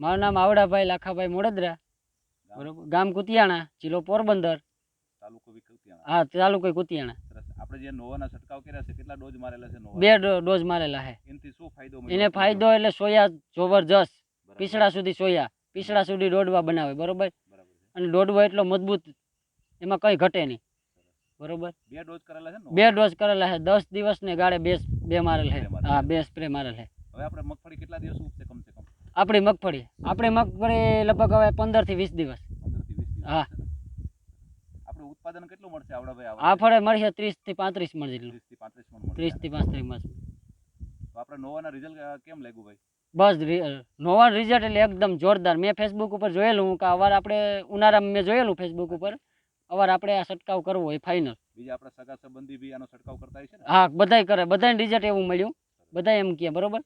મારું નામ આવડાભાઈ લાખાભાઈ મોડદરા. બરોબર? ગામ કુતિયાણા જિલ્લો પોરબંદર. હા તાલુકો કુતિયાણા. આપણે જે નોવાના છંટકાવ કર્યા છે કેટલા ડોઝ મારેલા છે નોવા બે ડોઝ મારેલા છે એનાથી શું ફાયદો એને ફાયદો એટલે સોયા જબરજસ્ત. પીસડા સુધી સોયા. પીસડા સુધી દોડવા બનાવે બરોબર? અને દોડવો એટલો મજબૂત એમાં કંઈ ઘટે નહીં. બરોબર? બે ડોઝ કરેલા છે દસ બે ડોઝ કરેલા છે દસ દિવસને ગાળે બે બે મારેલ. છે હા બે સ્પ્રે મારેલ છે હવે આપણે મગફળી કેટલા દિવસ ઉગશે કમસે કમ? આપણી મગફળી. આપણી મગફળી લગભગ હવે પંદરથી વીસ દિવસ. હા. આપણું ઉત્પાદન કેટલું મળશે આ ફળે મળશે ત્રીસથી પાંત્રીસ મણ જેટલું. ત્રીસથી પાંત્રીસ મણ આપણે નોવાના રિઝલ્ટ કેમ લાગ્યું ભાઈ? બસ નોવા રિઝલ્ટ એટલે એકદમ જોરદાર. મેં ફેસબુક ઉપર જોયેલું કે અવાર આપણે ઉનાળામાં મેં જોયેલું ફેસબુક ઉપર. અવાર આપણે આ છંટકાવ કરવો એ ફાઇનલ બીજા આપણા સગા સંબંધી બી આનો છંટકાવ કરતા હશે હા બધાય કરે. બધાને રિઝલ્ટ એવું મળ્યું. બધા એમ કહે બરોબર?